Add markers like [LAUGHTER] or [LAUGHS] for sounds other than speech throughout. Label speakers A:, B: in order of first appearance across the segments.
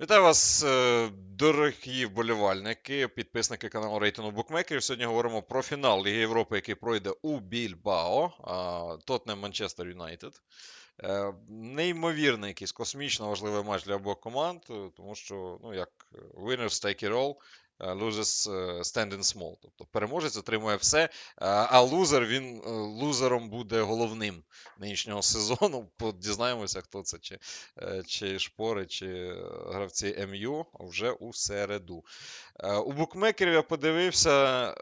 A: Вітаю вас, е, дорогі вболівальники, підписники каналу рейтингу букмекерів. Сьогодні говоримо про фінал Ліги Європи, який пройде у Більбао, Тотнем Манчестер Юнайтед. Е, Неймовірний якийсь космічно важливий матч для обох команд, е, тому що, ну, як winners take it all, е, losers е, stand in small. Тобто переможець отримує все, е, а лузер він лузером буде головним нинішнього [LAUGHS] сезону. Дізнаємося, хто це, чи, чи шпори, чи гравці МЮ вже у середу. У букмекерів я подивився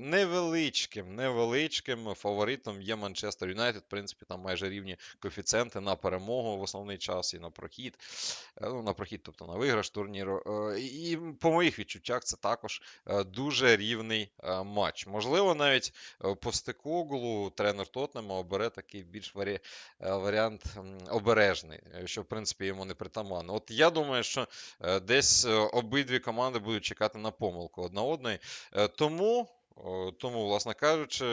A: невеличким, невеличким фаворитом є Манчестер Юнайтед. В принципі, там майже рівні коефіцієнти на перемогу в основний час і на прохід. Ну, на прохід, тобто на виграш турніру. І по моїх відчуттях це також е, дуже рівний е, матч. Можливо, навіть е, по стекоглу тренер Тотнема обере такий більш варі... варіант обережний, що в принципі йому не притаманно. От я думаю, що десь обидві команди будуть чекати на помилку одна одної. Тому, тому, власне кажучи,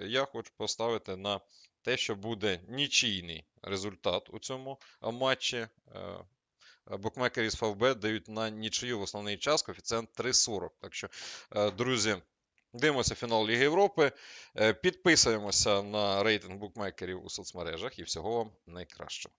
A: я хочу поставити на те, що буде нічийний результат у цьому матчі. Е, Букмекери з ФВБ дають на нічию в основний час коефіцієнт 3,40. Так що, е, друзі, дивимося фінал Ліги Європи. Е, Підписуємося на рейтинг букмекерів у соцмережах і всього вам найкращого.